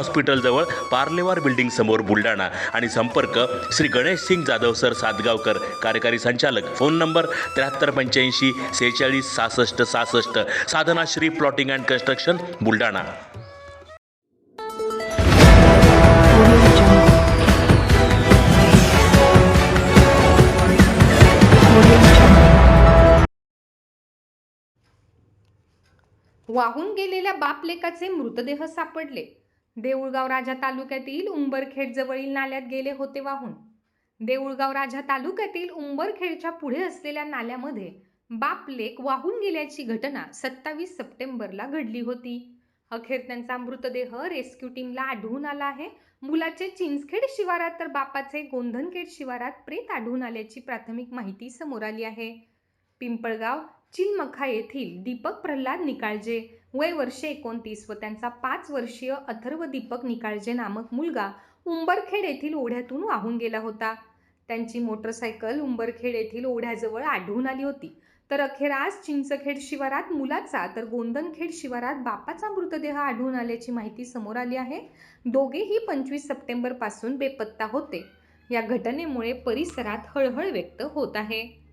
हॉस्पिटलजवळ Parlewar building समोर बुलढाणा. आणि संपर्क श्री गणेश सिंग जाधव सर सातगावकर कार्यकारी संचालक. फोन नंबर त्र्याहत्तर पंच्याऐंशी सेहेचाळीस सहासष्ट सहासष्ट. Sadhanashri plotting and construction Buldhana. वाहून गेलेल्या बापलेकाचे मृतदेह सापडले. देऊळगाव राजा तालुक्यातील उंबरखेड जवळील नाल्यात गेले होते वाहून. देऊळगाव राजा तालुक्यातील उंबरखेडच्या पुढे असलेल्या नाल्यामध्ये बापलेक वाहून गेल्याची घटना सत्तावीस सप्टेंबरला घडली होती. अखेर त्यांचा मृतदेह रेस्क्यू टीमला आढळून आला आहे. मुलाचे चिंचखेड शिवारात तर बापाचे गोंधनखेड शिवारात प्रेत आढळून आल्याची प्राथमिक माहिती समोर आली आहे. पिंपळगाव चिलमखा येथील दीपक प्रल्हाद निकाळजे. वय वर्षे एकोणतीस व त्यांचा पाच वर्षीय अथर्व दीपक निकाळजे नामक मुलगा उंबरखेड येथील ओढ्यातून वाहून गेला होता. त्यांची मोटरसायकल उंबरखेड येथील ओढ्याजवळ आढळून आली होती. तर अखेर आज चिंचखेड शिवारात मुलाचा तर गोंदनखेड शिवारात बापाचा मृतदेह आढळून आल्याची माहिती समोर आली आहे. दोघेही पंचवीस सप्टेंबरपासून बेपत्ता होते. या घटनेमुळे परिसरात हळहळ व्यक्त होत आहे.